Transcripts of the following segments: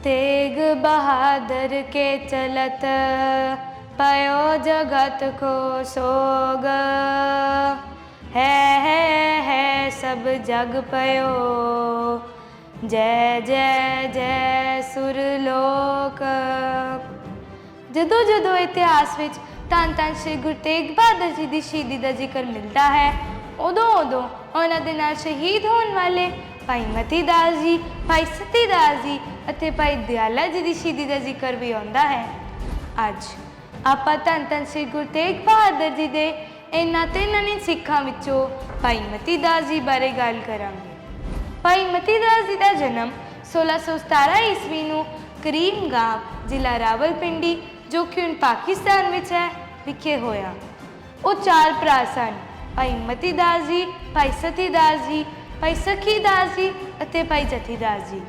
तेग बहादुर के चलत पयो जगत को सोग है है है सब जग पयो जय जय जय सुरलोक ਜਦੋਂ ਜਦੋਂ ਇਤਿਹਾਸ ਵਿੱਚ ਧੰਨ ਧੰਨ ਸ਼੍ਰੀ ਗੁਰੂ ਤੇਗ ਬਹਾਦਰ ਜੀ ਦੀ ਸ਼ਹੀਦੀ ਦਾ ਜ਼ਿਕਰ ਮਿਲਦਾ ਹੈ ਉਦੋਂ ਉਦੋਂ ਉਹਨਾਂ ਦੇ ਨਾਲ ਸ਼ਹੀਦ ਹੋਣ ਵਾਲੇ ਭਾਈ ਮਤੀ ਦਾਸ ਜੀ, ਭਾਈ ਸਤੀ ਦਾਸ ਜੀ ਅਤੇ ਭਾਈ ਦਿਆਲਾ ਜੀ ਦੀ ਸ਼ਹੀਦੀ ਦਾ ਜ਼ਿਕਰ ਵੀ ਆਉਂਦਾ ਹੈ। ਅੱਜ ਆਪਾਂ ਧੰਨ ਧੰਨ ਸ਼੍ਰੀ ਗੁਰੂ ਤੇਗ ਬਹਾਦਰ ਜੀ ਦੇ ਇਹਨਾਂ ਤਿੰਨਾਂ ਨੇ ਸਿੱਖਾਂ ਵਿੱਚੋਂ ਭਾਈ ਮਤੀ ਦਾਸ ਜੀ ਬਾਰੇ ਗੱਲ ਕਰਾਂਗੇ। ਭਾਈ ਮਤੀ ਦਾਸ ਜੀ ਦਾ ਜਨਮ 1617 ਈਸਵੀ ਨੂੰ ਕਰੀਮ ਗਾਂਵ ਜ਼ਿਲ੍ਹਾ ਰਾਵਲਪਿੰਡੀ, ਜੋ ਕਿ ਹੁਣ ਪਾਕਿਸਤਾਨ ਵਿੱਚ ਹੈ, ਵਿਖੇ ਹੋਇਆ। ਉਹ ਚਾਰ ਭਰਾ ਸਨ, ਭਾਈ ਮਤੀ ਦਾਸ ਜੀ, ਭਾਈ ਸਤੀ ਦਾਸ ਜੀ ਭਾਈ ਸਖੀ ਦਾਸ ਜੀ ਅਤੇ ਭਾਈ ਜਥੀ ਦਾਸ ਜੀ।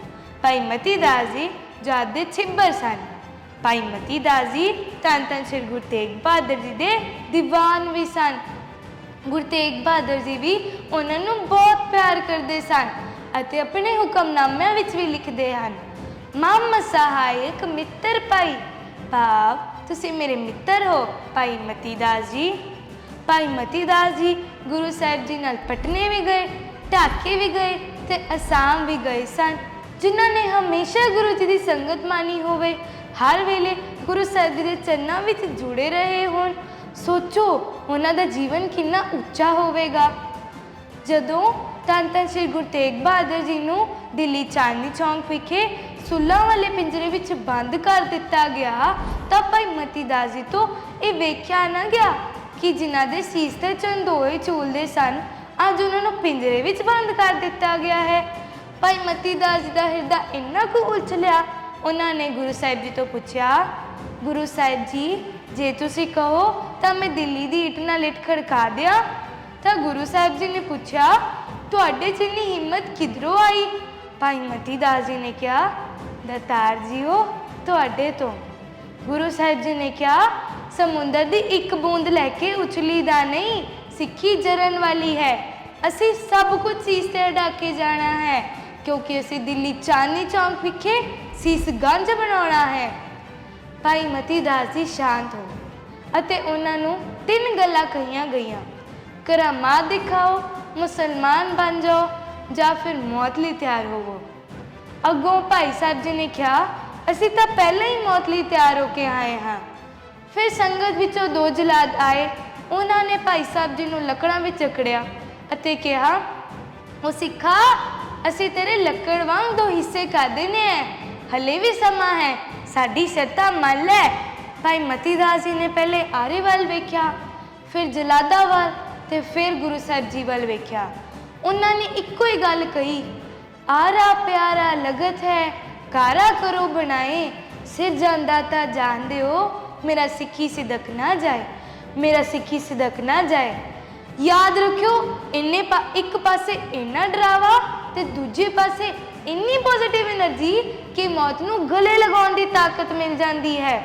ਭਾਈ ਮਤੀ ਦਾਸ ਜੀ ਜਾਤ ਦੇ ਛਿੱਬਰ ਸਨ। ਭਾਈ ਮਤੀ ਦਾਸ ਜੀ ਧੰਨ ਧੰਨ ਸ੍ਰੀ ਗੁਰੂ ਤੇਗ ਬਹਾਦਰ ਜੀ ਦੇ ਦੀਵਾਨ ਵੀ ਸਨ। ਗੁਰੂ ਤੇਗ ਬਹਾਦਰ ਜੀ ਵੀ ਉਹਨਾਂ ਨੂੰ ਬਹੁਤ ਪਿਆਰ ਕਰਦੇ ਸਨ ਅਤੇ ਆਪਣੇ ਹੁਕਮਨਾਮਿਆਂ ਵਿੱਚ ਵੀ ਲਿਖਦੇ ਹਨ। ਮਾਮ ਸਹਾਇਕ ਮਿੱਤਰ ਭਾਈ, ਭਾਵ ਤੁਸੀਂ ਮੇਰੇ ਮਿੱਤਰ ਹੋ ਭਾਈ ਮਤੀ ਦਾਸ ਜੀ। ਭਾਈ ਮਤੀ ਦਾਸ ਜੀ ਗੁਰੂ ਸਾਹਿਬ ਜੀ ਨਾਲ ਪਟਨੇ ਵੀ ਗਏ। ਢਾਕੇ ਵੀ ਗਏ ਤੇ ਅਸਾਮ ਵੀ ਗਏ ਸਨ, ਜਿਨ੍ਹਾਂ ਨੇ ਹਮੇਸ਼ਾ ਗੁਰੂ ਜੀ ਦੀ ਸੰਗਤ ਮਾਨੀ ਹੋਵੇ। ਹਰ ਵੇਲੇ ਗੁਰੂ ਸਾਹਿਬ ਜੀ ਦੇ ਚਰਨਾਂ ਵਿੱਚ ਜੁੜੇ ਰਹੇ ਹੋਣ। ਸੋਚੋ, ਉਹਨਾਂ ਦਾ ਜੀਵਨ ਕਿੰਨਾ ਉੱਚਾ ਹੋਵੇਗਾ। ਜਦੋਂ ਧੰਨ ਧੰਨ ਸ੍ਰੀ ਗੁਰੂ ਤੇਗ ਬਹਾਦਰ ਜੀ ਨੂੰ ਦਿੱਲੀ ਚਾਂਦਨੀ ਚੌਂਕ ਵਿਖੇ ਸੁੱਲਾ ਵਾਲੇ ਪਿੰਜਰੇ ਵਿੱਚ ਬੰਦ ਕਰ ਦਿੱਤਾ ਗਿਆ, ਤਾਂ ਭਾਈ ਮਤੀ ਦਾਸ ਜੀ ਤੋਂ ਇਹ ਵੇਖਿਆ ਨਾ ਗਿਆ ਕਿ ਜਿਨ੍ਹਾਂ ਦੇ ਸੀਸ ਤੇ ਚੰਦੋਏ ਝੂਲਦੇ ਸਨ ਅੱਜ ਉਹਨਾਂ ਨੂੰ ਪਿੰਜਰੇ ਵਿੱਚ ਬੰਦ ਕਰ ਦਿੱਤਾ ਗਿਆ ਹੈ। ਭਾਈ ਮਤੀ ਦਾਸ ਜੀ ਦਾ ਹਿਰਦਾ ਇੰਨਾ ਕੁ ਉਛਲਿਆ ਉਹਨਾਂ ਨੇ ਗੁਰੂ ਸਾਹਿਬ ਜੀ ਤੋਂ ਪੁੱਛਿਆ, ਗੁਰੂ ਸਾਹਿਬ ਜੀ, ਜੇ ਤੁਸੀਂ ਕਹੋ ਤਾਂ ਮੈਂ ਦਿੱਲੀ ਦੀ ਇੱਟ ਨਾਲ ਇੱਟ ਖੜਕਾ ਦਿਆਂ। ਤਾਂ ਗੁਰੂ ਸਾਹਿਬ ਜੀ ਨੇ ਪੁੱਛਿਆ, ਤੁਹਾਡੇ 'ਚ ਇੰਨੀ ਹਿੰਮਤ ਕਿਧਰੋਂ ਆਈ? ਭਾਈ ਮਤੀ ਦਾਸ ਜੀ ਨੇ ਕਿਹਾ, ਦਤਾਰ ਜੀਓ, ਤੁਹਾਡੇ ਤੋਂ। ਗੁਰੂ ਸਾਹਿਬ ਜੀ ਨੇ ਕਿਹਾ, ਸਮੁੰਦਰ ਦੀ ਇੱਕ ਬੂੰਦ ਲੈ ਕੇ ਉਛਲੀ ਦਾ ਨਹੀਂ, ਸਿੱਖੀ ਜਰਨ ਵਾਲੀ ਹੈ। ਅਸੀਂ ਸਭ ਕੁਝ ਸੀਸ ਤੇ ਅਡਾ ਕੇ ਜਾਣਾ ਹੈ, ਕਿਉਂਕਿ ਅਸੀਂ ਦਿੱਲੀ ਚਾਂਦਨੀ ਚੌਂਕ ਵਿਖੇ ਸੀਸ ਗੰਜ ਬਣਾਉਣਾ ਹੈ। ਭਾਈ ਮਤੀ ਦਾਸ ਜੀ ਸ਼ਾਂਤ ਹੋ ਅਤੇ ਉਹਨਾਂ ਨੂੰ ਤਿੰਨ ਗੱਲਾਂ ਕਹੀਆਂ ਗਈਆਂ। ਕਰਾਮਾਤ ਦਿਖਾਓ, ਮੁਸਲਮਾਨ ਬਣ ਜਾਓ ਜਾਂ ਫਿਰ ਮੌਤ ਲਈ ਤਿਆਰ ਹੋਵੋ। ਅੱਗੋਂ ਭਾਈ ਸਾਹਿਬ ਜੀ ਨੇ ਕਿਹਾ, ਅਸੀਂ ਤਾਂ ਪਹਿਲਾਂ ਹੀ ਮੌਤ ਲਈ ਤਿਆਰ ਹੋ ਕੇ ਆਏ ਹਾਂ। ਫਿਰ ਸੰਗਤ ਵਿੱਚੋਂ ਦੋ ਜਲਾਦ ਆਏ, ਉਹਨਾਂ ਨੇ ਭਾਈ ਸਾਹਿਬ ਜੀ ਨੂੰ ਲੱਕੜਾਂ ਵਿੱਚ ਜਕੜਿਆ ਅਤੇ ਕਿਹਾ, ਉਹ ਸਿੱਖਾ, ਅਸੀਂ ਤੇਰੇ ਲੱਕੜ ਵਾਂਗ ਦੋ ਹਿੱਸੇ ਕਰ ਦੇਣੇ ਐ। ਹਲੇ ਵੀ ਸਮਾਂ ਹੈ, ਸਾਡੀ ਸ਼ਰਤਾਂ ਮੰਨ ਲੈ ਭਾਈ ਮਤੀ ਦਾਸ ਜੀ ਨੇ ਪਹਿਲੇ ਆਰੇ ਵੱਲ ਵੇਖਿਆ, ਫਿਰ ਜਲਾਦਾ ਵੱਲ ਤੇ ਫਿਰ ਗੁਰੂ ਸਾਹਿਬ ਜੀ ਵੱਲ ਵੇਖਿਆ। ਉਹਨਾਂ ਨੇ ਇੱਕੋ ਹੀ ਗੱਲ ਕਹੀ, ਆਰਾ ਪਿਆਰਾ ਲਗਤ ਹੈ, ਕਾਰਾ ਕਰੋ ਬਣਾਏ। ਸਿਰ ਜਾਂਦਾ ਤਾਂ ਜਾਣਦੇ ਹੋ ਮੇਰਾ ਸਿੱਖੀ ਸਿਦਕ ਨਾ ਜਾਏ, ਮੇਰਾ ਸਿੱਖੀ ਸਿਦਕ ਨਾ ਜਾਏ। ਯਾਦ ਰੱਖਿਓ, ਇੰਨੇ ਇੱਕ ਪਾਸੇ ਇੰਨਾ ਡਰਾਵਾ ਤੇ ਦੂਜੇ ਪਾਸੇ ਇੰਨੀ ਪੋਜ਼ਿਟਿਵ એનર્ਜੀ ਕਿ ਮੌਤ ਨੂੰ ਗਲੇ ਲਗਾਉਣ ਦੀ ਤਾਕਤ ਮਿਲ ਜਾਂਦੀ ਹੈ।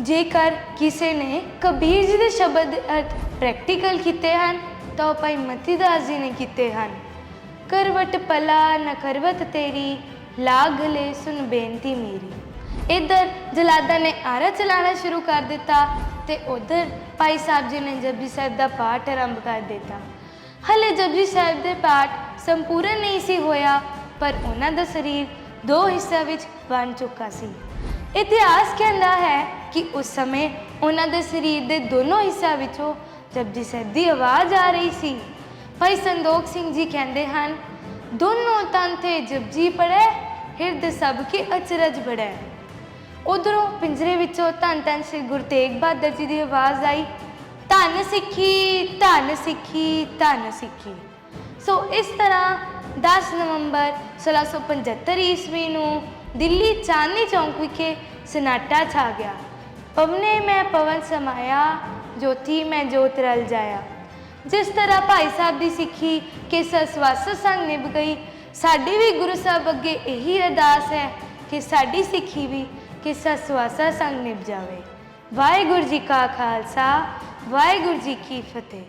ਜੇਕਰ ਕਿਸੇ ਨੇ ਕਬੀਰ ਜੀ ਦੇ ਸ਼ਬਦ ਅਰਥ ਪ੍ਰੈਕਟੀਕਲ ਕੀਤੇ ਹਨ, ਤਾਂ ਉਹ ਭਾਈ ਮਤੀ ਦਾਸ ਜੀ ਨੇ ਕੀਤੇ ਹਨ। ਕਰਵਟ ਪਲਾ ਨ ਕਰਵਤ ਤੇਰੀ, ਲਾਗ ਲੈ ਸੁਨ ਬੇਨਤੀ ਮੇਰੀ। ਇਧਰ ਜਲਾਦਾ ਨੇ ਆਰਾ ਚਲਾਣਾ ਸ਼ੁਰੂ ਕਰ ਦਿੱਤਾ। ਤੇ ਉਧਰ ਭਾਈ ਸਾਹਿਬ ਜੀ ਨੇ ਜਪਜੀ ਸਾਹਿਬ ਦਾ ਪਾਠ ਆਰੰਭ ਕਰ ਦਿੱਤਾ। ਹਲੇ ਜਪਜੀ ਸਾਹਿਬ ਦੇ ਪਾਠ ਸੰਪੂਰਨ ਨਹੀਂ ਸੀ ਹੋਇਆ, ਪਰ ਉਹਨਾਂ ਦਾ ਸਰੀਰ ਦੋ ਹਿੱਸਿਆਂ ਵਿੱਚ ਵੰਡ ਚੁੱਕਾ ਸੀ। ਇਤਿਹਾਸ ਕਹਿੰਦਾ ਹੈ ਕਿ ਉਸ ਸਮੇਂ ਉਹਨਾਂ ਦੇ ਸਰੀਰ ਦੇ ਦੋਨੋਂ ਹਿੱਸਿਆਂ ਵਿੱਚੋਂ ਜਪਜੀ ਸਾਹਿਬ ਦੀ ਆਵਾਜ਼ ਆ ਰਹੀ ਸੀ। ਭਾਈ ਸੰਦੋਖ ਸਿੰਘ ਜੀ ਕਹਿੰਦੇ ਹਨ, ਦੋਨੋਂ ਤਨ ਤੇ ਜਪਜੀ ਪੜੈ ਹਿਰਦ ਸਭ ਕੇ ਅਚਰਜ ਬੜੈ ਉਧਰੋਂ ਪਿੰਜਰੇ ਵਿੱਚੋਂ ਧੰਨ ਧੰਨ ਸ੍ਰੀ ਗੁਰੂ ਤੇਗ ਬਹਾਦਰ ਜੀ ਦੀ ਆਵਾਜ਼ ਆਈ, ਧੰਨ ਸਿੱਖੀ ਧੰਨ ਸਿੱਖੀ ਧੰਨ ਸਿੱਖੀ। ਸੋ ਇਸ ਤਰ੍ਹਾਂ 10 ਨਵੰਬਰ 1675 ਈਸਵੀ ਨੂੰ ਦਿੱਲੀ ਚਾਂਦਨੀ ਚੌਂਕ ਵਿਖੇ ਸਨਾਟਾ ਛਾ ਗਿਆ। ਪਵਨੇ ਮੈਂ ਪਵਨ ਸਮਾਇਆ, ਜੋਤੀ ਮੈਂ ਜੋਤ ਰਲ ਜਾਇਆ। ਜਿਸ ਤਰ੍ਹਾਂ ਭਾਈ ਸਾਹਿਬ ਦੀ ਸਿੱਖੀ ਕਿ ਸਸਵਾਸ ਸੰਗ ਨਿਭ ਗਈ, ਸਾਡੀ ਵੀ ਗੁਰੂ ਸਾਹਿਬ ਅੱਗੇ ਇਹੀ ਅਰਦਾਸ ਹੈ ਕਿ ਸਾਡੀ ਸਿੱਖੀ ਵੀ ਕਿ ਸਸਵਾਸਾ ਸੰਗ ਨਿਭ ਜਾਵੇ। ਵਾਹਿਗੁਰੂ ਜੀ ਕਾ ਖਾਲਸਾ ਵਾਹਿਗੁਰੂ ਜੀ ਕੀ ਫਤਿਹ।